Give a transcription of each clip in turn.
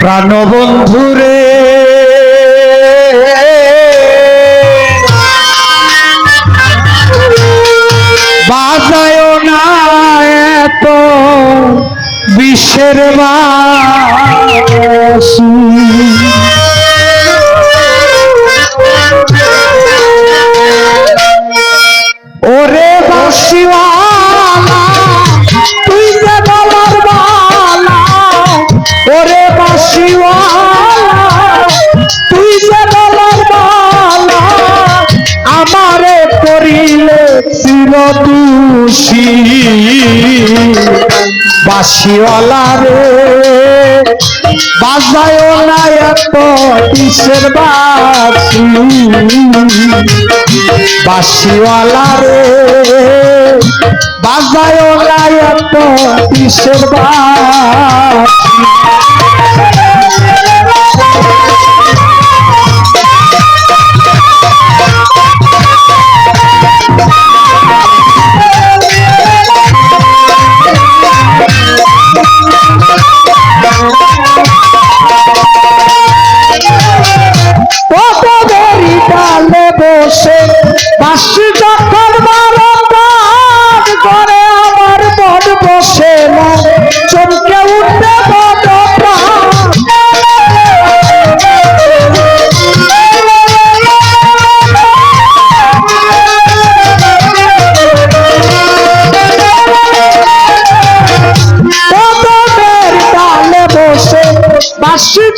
প্রাণবন্ধুরে বাজায় না এত বিশ্বের বাসী চিরদুষী বাসিওয়ালা রে বাজায় না এত কিসের বাসি বাসিওয়ালা রে বাজায় না এত কিসের বাসি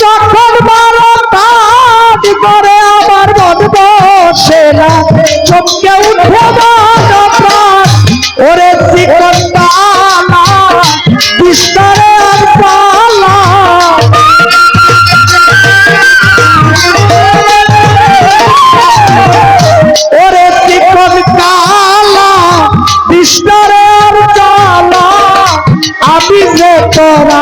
যখন মারতাম করে আমার মন বসে না আমি যে তোরা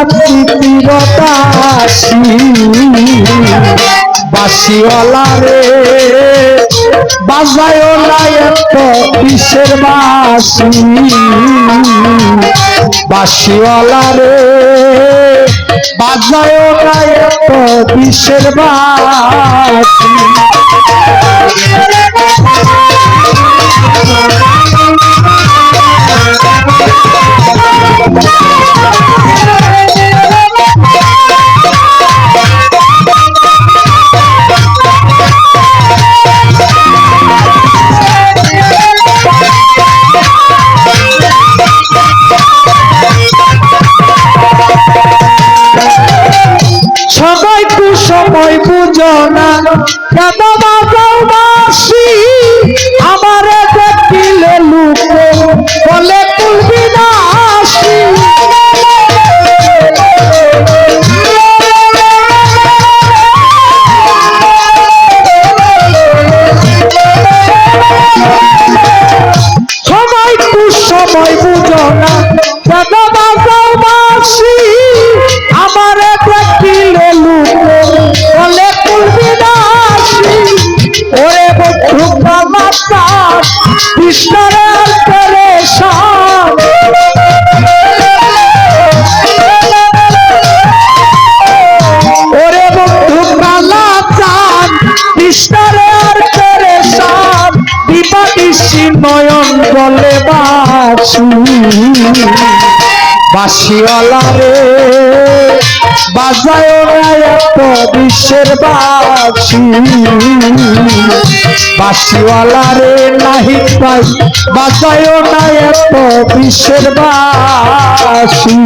বাসিওয়ালা রে বাজায় না এত কিসের বাসি বাসিওয়ালা রে বাজায় না এত কিসের বাসি সময় বুঝো না। কেন বাসি আমারে দেখিলে লুকে বিপাদিসি নয়ন বলে বাসু। বাসিওয়ালা রে বাজায় এত বিশ্বের বাসি বাসিওয়ালা রে, নাহি পাই বাজায় না এত বিশ্বের বাসি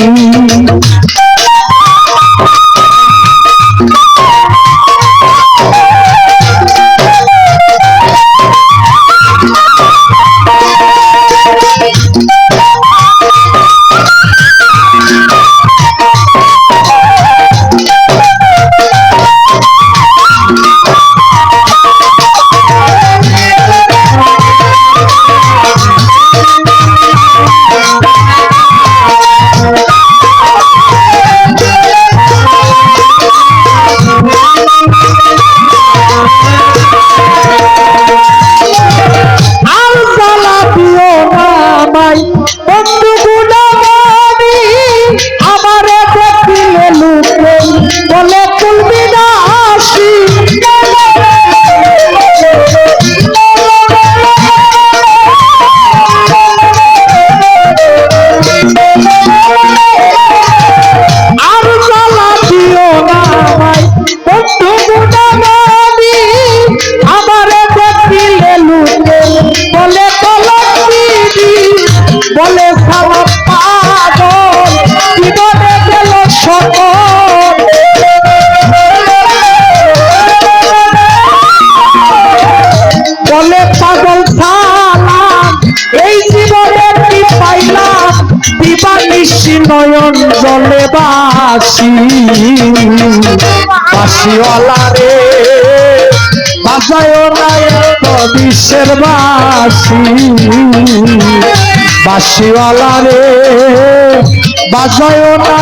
বাসি নয়ন জলে বাসি। বাসিওয়ালা রে বাজায় না এত বিশ্বের বাসি। বাসিওয়ালা রে বাজায় না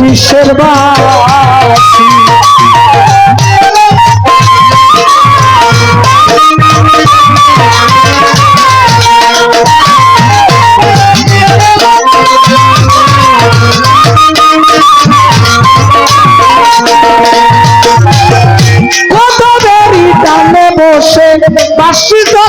বিশ্বের বাসি। কত বাসি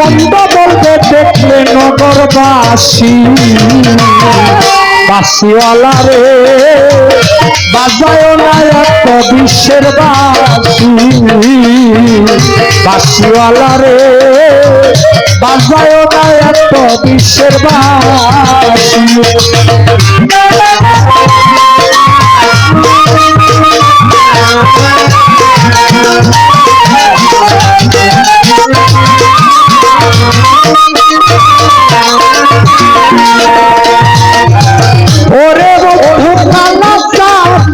মন্দ বলতে দেখলে নগরবাসী। বাসিওয়ালা রে বাজায় না এত বিশ্বের বাসী। বাসিওয়ালা রে বাজায় না এত বিশ্বের বাসী। ওরে বন্ধু কালাচা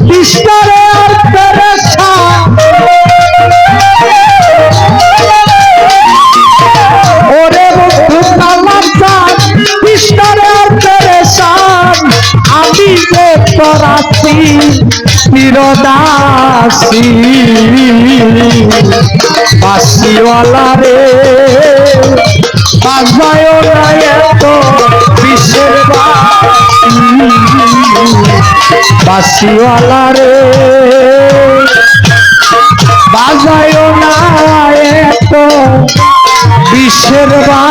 কৃষ্ণরে আর তেরেছা ওরে বন্ধু কালাচা কৃষ্ণরে আর তেরেছা আমি যে পরাসি চিরদাসী বাসিওয়ালা রে। বাজবায় না এত বিশ্বের বাসিওয়ালা রে বাজায় না এত বিশ্বের বাসি।